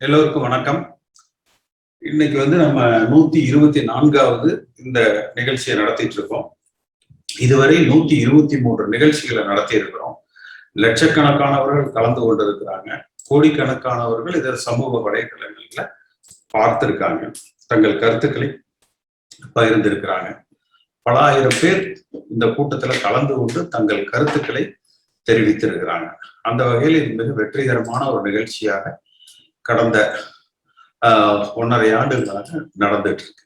எல்லோருக்கும் வணக்கம். இன்னைக்கு வந்து நம்ம நூத்தி இருபத்தி நான்காவது இந்த நிகழ்ச்சியை நடத்திட்டு இருக்கோம். இதுவரை நூத்தி இருபத்தி மூன்று நிகழ்ச்சிகளை நடத்தி இருக்கிறோம். லட்சக்கணக்கானவர்கள் கலந்து கொண்டிருக்கிறாங்க. கோடிக்கணக்கானவர்கள் இதர் சமூக வலைதளங்கள்ல பார்த்திருக்காங்க. தங்கள் கருத்துக்களை பகிர்ந்திருக்கிறாங்க. பல ஆயிரம் பேர் இந்த கூட்டத்துல கலந்து கொண்டு தங்கள் கருத்துக்களை தெரிவித்திருக்கிறாங்க. அந்த வகையில் இது மிக வெற்றிகரமான ஒரு நிகழ்ச்சியாக கடந்த ஒன்றரை ஆண்டுகளாக நடந்துட்டு இருக்கு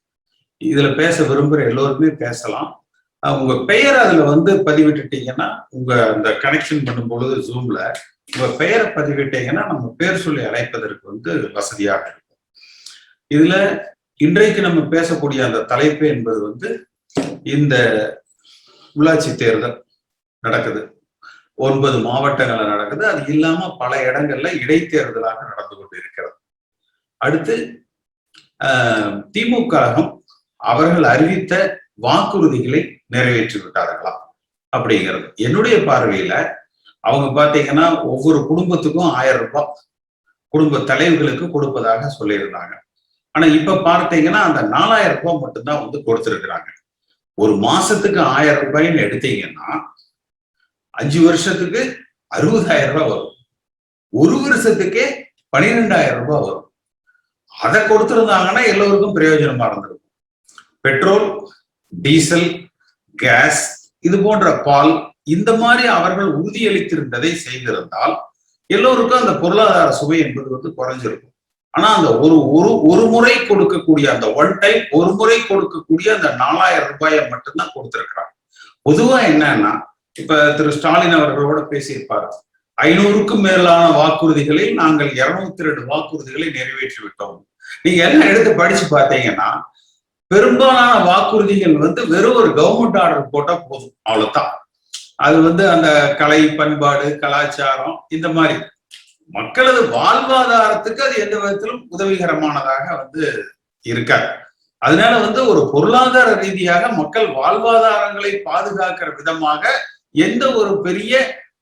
இதுல பேச விரும்புற எல்லோருமே பேசலாம். உங்க பெயர் அதுல வந்து பதிவிட்டுட்டீங்கன்னா உங்க அந்த கனெக்ஷன் பண்ணும் பொழுது ஜூம்ல உங்க பெயரை பதிவிட்டீங்கன்னா நம்ம பேர் சொல்லி அழைப்பதற்கு வந்து வசதியாக இருக்கும். இதுல இன்றைக்கு நம்ம பேசக்கூடிய அந்த தலைப்பு என்பது வந்து இந்த உள்ளாட்சி தேர்தல் நடக்குது. ஒன்பது மாவட்டங்கள்ல நடக்குது. அது இல்லாம பல இடங்கள்ல இடைத்தேர்தலாக நடந்து கொண்டு இருக்கிறது அடுத்து திமுகம் அவர்கள் அறிவித்த வாக்குறுதிகளை நிறைவேற்றி விட்டார்களா அப்படிங்கிறது. என்னுடைய பார்வையில அவங்க பாத்தீங்கன்னா ஒவ்வொரு குடும்பத்துக்கும் ஆயிரம் ரூபாய் குடும்ப தலைவர்களுக்கு கொடுப்பதாக சொல்லியிருந்தாங்க. ஆனா இப்ப பார்த்தீங்கன்னா அந்த நாலாயிரம் ரூபாய் மட்டும்தான் வந்து கொடுத்திருக்கிறாங்க. ஒரு மாசத்துக்கு ஆயிரம் ரூபாய்ன்னு எடுத்தீங்கன்னா அஞ்சு வருஷத்துக்கு அறுபதாயிரம் ரூபாய் வரும். ஒரு வருஷத்துக்கே பனிரெண்டாயிரம் ரூபாய் வரும். அதை கொடுத்திருந்தாங்கன்னா எல்லோருக்கும் பிரயோஜனமா இருந்திருக்கும். பெட்ரோல் டீசல் கேஸ் இது போன்ற பால் இந்த மாதிரி அவர்கள் உறுதியளித்திருந்ததை செய்திருந்தால் எல்லோருக்கும் அந்த பொருளாதார சுவை என்பது வந்து குறைஞ்சிருக்கும். ஆனா அந்த ஒரு ஒரு ஒரு முறை கொடுக்கக்கூடிய அந்த ஒன் டைம் ஒரு முறை கொடுக்கக்கூடிய அந்த நாலாயிரம் ரூபாயை மட்டும்தான் கொடுத்திருக்கிறாங்க. பொதுவா என்னன்னா இப்ப திரு ஸ்டாலின் அவர்களோட பேசியிருப்பார். ஐநூறுக்கும் மேலான வாக்குறுதிகளில் நாங்கள் இருநூத்தி ரெண்டு வாக்குறுதிகளை நிறைவேற்றி விட்டோம் நீங்க எல்லாம் எடுத்து படிச்சு பார்த்தீங்கன்னா பெரும்பாலான வாக்குறுதிகள் வந்து வெறும் ஒரு கவர்மெண்ட் ஆர்டர் போட்டா போதும் அவ்வளவுதான். அது வந்து அந்த கலை பண்பாடு கலாச்சாரம் இந்த மாதிரி. மக்களது வாழ்வாதாரத்துக்கு அது எந்த விதத்திலும் உதவிகரமானதாக வந்து இருக்காது. அதனால வந்து ஒரு பொருளாதார ரீதியாக மக்கள் வாழ்வாதாரங்களை பாதுகாக்கிற விதமாக எந்த ஒரு பெரிய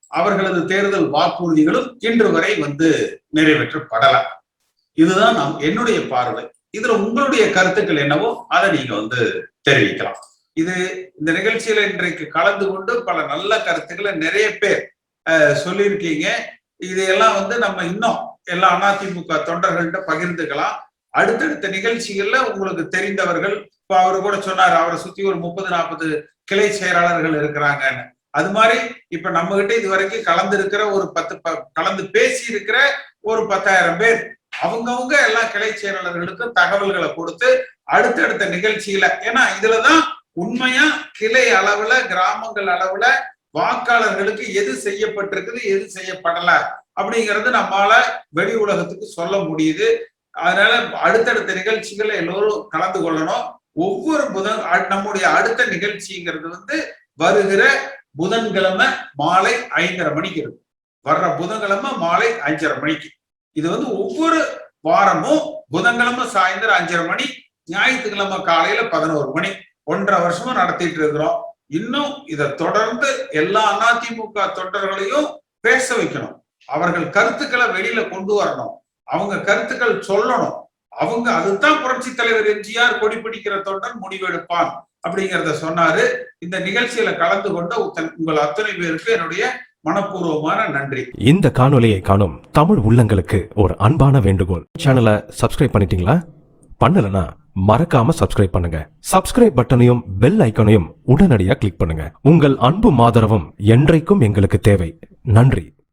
அவர்களது தேர்தல் வாக்குறுதிகளும் இன்று வரை வந்து நிறைவேற்றப்படல. இதுதான் நாம் என்னுடைய பார்வை. இதுல உங்களுடைய கருத்துக்கள் என்னவோ அதை நீங்க வந்து தெரிவிக்கலாம். இது இந்த நிகழ்ச்சியில இன்றைக்கு கலந்து கொண்டு பல நல்ல கருத்துக்களை நிறைய பேர் சொல்லியிருக்கீங்க. இதையெல்லாம் வந்து நம்ம இன்னும் எல்லா அதிமுக தொண்டர்கள்ட்ட பகிர்ந்துக்கலாம். அடுத்தடுத்த நிகழ்ச்சிகள்ல உங்களுக்கு தெரிந்தவர்கள் இப்ப அவரு கூட சொன்னார் அவரை சுத்தி ஒரு முப்பது நாற்பது கிளை செயலாளர்கள் இருக்கிறாங்கன்னு. அது மாதிரி இப்ப நம்ம கிட்ட இது வரைக்கும் கலந்து இருக்கிற ஒரு பத்து கலந்து பேசி இருக்கிற ஒரு பத்தாயிரம் பேர் அவங்கவுங்க எல்லா கிளை செயலாளர்களுக்கும் தகவல்களை கொடுத்து அடுத்தடுத்த நிகழ்ச்சியில ஏன்னா இதுலதான் உண்மையா கிளை அளவுல கிராமங்கள் அளவுல வாக்காளர்களுக்கு எது செய்யப்பட்டிருக்குது எது செய்யப்படல அப்படிங்கறது நம்மளால வெளி உலகத்துக்கு சொல்ல முடியுது. அதனால அடுத்தடுத்த நிகழ்ச்சிகளை எல்லோரும் கலந்து கொள்ளணும். ஒவ்வொரு புதன் நம்முடைய அடுத்த நிகழ்ச்சிங்கிறது வந்து வருகிற புதன்கிழமை மாலை ஐந்தரை மணிக்கு இருக்கும். வர்ற புதன்கிழமை மாலை அஞ்சரை மணிக்கு. இது வந்து ஒவ்வொரு வாரமும் புதன்கிழமை சாயந்தரம் அஞ்சரை மணி ஞாயிற்றுக்கிழமை காலையில பதினோரு மணி. ஒன்றரை வருஷமா நடத்திட்டு இருக்கிறோம். இன்னும் இதை தொடர்ந்து எல்லா அதிமுக தொண்டர்களையும் பேச வைக்கணும். அவர்கள் கருத்துக்களை வெளியில கொண்டு வரணும். அவங்க கருத்துக்கள் சொல்லணும். அவங்க அதுதான் புரட்சி தலைவர் எம்ஜிஆர் கொடி பிடிக்கிற தொண்டன் முடிவெடுப்பான். அப்படிங்கிறத சொன்னாரு. இந்த நிகழ்ச்சியில கலந்து கொண்ட உங்கள் அத்தனை பேருக்கு என்னுடைய மனப்பூர்வமான நன்றி. இந்த காணொலியை காணும் தமிழ் உள்ளங்களுக்கு ஒரு அன்பான வேண்டுகோள். சேனலை சப்ஸ்கிரைப் பண்ணிட்டீங்களா? பண்ணலனா மறக்காம சப்ஸ்கிரைப் பண்ணுங்க. சப்ஸ்கிரைப் பட்டனையும் பெல் ஐக்கனையும் உடனடியாக கிளிக் பண்ணுங்க. உங்கள் அன்பும் ஆதரவும் என்றைக்கும் எங்களுக்கு தேவை. நன்றி.